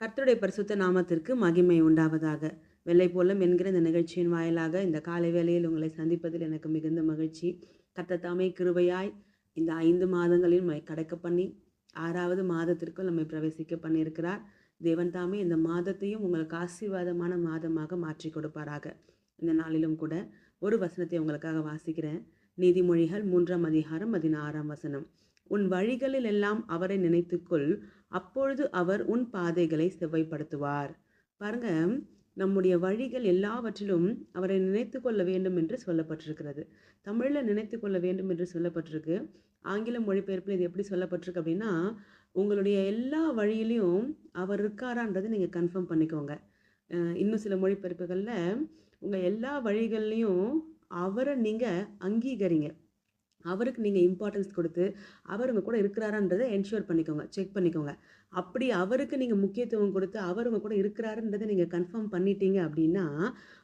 கர்த்தருடைய பரிசுத்த நாமத்திற்கு மகிமை உண்டாவதாக. வெள்ளை போலம் என்கிற இந்த நிகழ்ச்சியின் வாயிலாக இந்த காலை வேளையில் உங்களை சந்திப்பதில் எனக்கு மிகுந்த மகிழ்ச்சி. கர்த்தர் கிருவையாய் கிருபையாய் இந்த ஐந்து மாதங்களில் நம்மை கடக்க பண்ணி ஆறாவது மாதத்திற்குள் நம்மை பிரவேசிக்க பண்ணியிருக்கிறார். தேவன் தாமே இந்த மாதத்தையும் உங்களுக்கு ஆசீர்வாதமான மாதமாக மாற்றி கொடுப்பாராக. இந்த நாளிலும் கூட ஒரு வசனத்தை உங்களுக்காக வாசிக்கிறேன். நீதிமொழிகள் மூன்றாம் அதிகாரம் பதினாறாம் வசனம். உன் வழிகளில் எல்லாம் அவரை நினைத்துக்கொள். அப்பொழுது அவர் உன் பாதைகளை செவ்வைப்படுத்துவார். பாருங்க நம்முடைய வழிகள் எல்லாவற்றிலும் அவரை நினைத்து கொள்ள வேண்டும் என்று சொல்லப்பட்டிருக்கிறது. தமிழில் நினைத்து கொள்ள வேண்டும் என்று சொல்லப்பட்டிருக்கு. ஆங்கில மொழிபெயர்ப்பில் இது எப்படி சொல்லப்பட்டிருக்கு அப்படின்னா உங்களுடைய எல்லா வழியிலையும் அவர் இருக்காரான்றதை நீங்கள் கன்ஃபார்ம் பண்ணிக்கோங்க. இன்னும் சில மொழிபெயர்ப்புகளில் உங்கள் எல்லா வழிகள்லையும் அவரை நீங்கள் அங்கீகரிங்க. அவருக்கு நீங்கள் இம்பார்ட்டன்ஸ் கொடுத்து அவர் உங்கள் கூட இருக்கிறாரான்றதை என்ஷூர் பண்ணிக்கோங்க செக் பண்ணிக்கோங்க. அப்படி அவருக்கு நீங்கள் முக்கியத்துவம் கொடுத்து அவர் உங்கள் கூட இருக்கிறாருன்றதை நீங்கள் கன்ஃபார்ம் பண்ணிட்டீங்க அப்படின்னா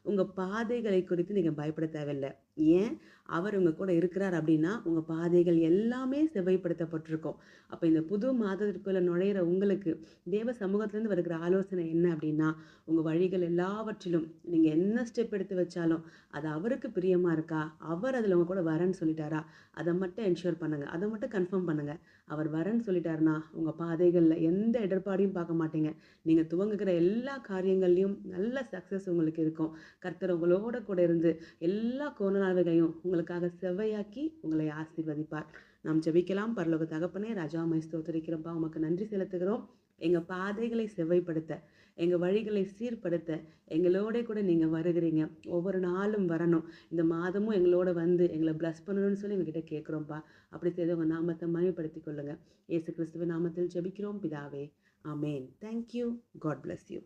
உங்கள் பாதைகளை குறித்து நீங்கள் பயப்பட தேவையில்லை. ஏன் அவர் உங்கள் கூட இருக்கிறார் அப்படின்னா உங்கள் பாதைகள் எல்லாமே செவ்வாய்ப்படுத்தப்பட்டிருக்கும் அப்போ இந்த புது மாதத்திற்குள்ளே நுழையிற உங்களுக்கு தேவ சமூகத்திலேருந்து வருகிற ஆலோசனை என்ன அப்படின்னா உங்கள் வழிகள் எல்லாவற்றிலும் நீங்கள் என்ன ஸ்டெப் எடுத்து வச்சாலும் அது அவருக்கு பிரியமாக இருக்கா? அவர் அதில் உங்கள் கூட வரேன்னு சொல்லிட்டாரா? அதை மட்டும் என்ஷூர் பண்ணுங்கள் அதை மட்டும் கன்ஃபார்ம் பண்ணுங்கள் அவர் வரேன்னு சொல்லிட்டாருன்னா உங்கள் பாதைகளில் எந்த இடர்பாடையும் பார்க்க மாட்டீங்க. நீங்கள் துவங்குகிற எல்லா காரியங்கள்லையும் நல்ல சக்ஸஸ் உங்களுக்கு இருக்கும். கர்த்தர் உங்களோட கூட இருந்து எல்லா கோணலாவைகளையும் உங்களுக்காக செவ்வையாக்கி உங்களை ஆசீர்வதிப்பார். நாம் ஜெபிக்கலாம். பரலோக தகப்பனே ராஜாமை ஸ்தோத்தரிக்கிறப்பா உமக்கு நன்றி செலுத்துகிறோம். எங்கள் பாதைகளை செவ்வைப்படுத்த எங்கள் வழிகளை சீர்படுத்த எங்களோட கூட நீங்கள் வருகிறீங்க. ஒவ்வொரு நாளும் வரணும். இந்த மாதமும் எங்களோட வந்து எங்களை ப்ளஸ் பண்ணணும்னு சொல்லி எங்ககிட்ட கேட்குறோம்ப்பா அப்படி செய்து உங்கள் நாமத்தை மகிமைப்படுத்திக் கொள்ளுங்கள் ஏசு கிறிஸ்துவ நாமத்தில் ஜெபிக்கிறோம். பிதாவே ஆமேன். Thank you God bless you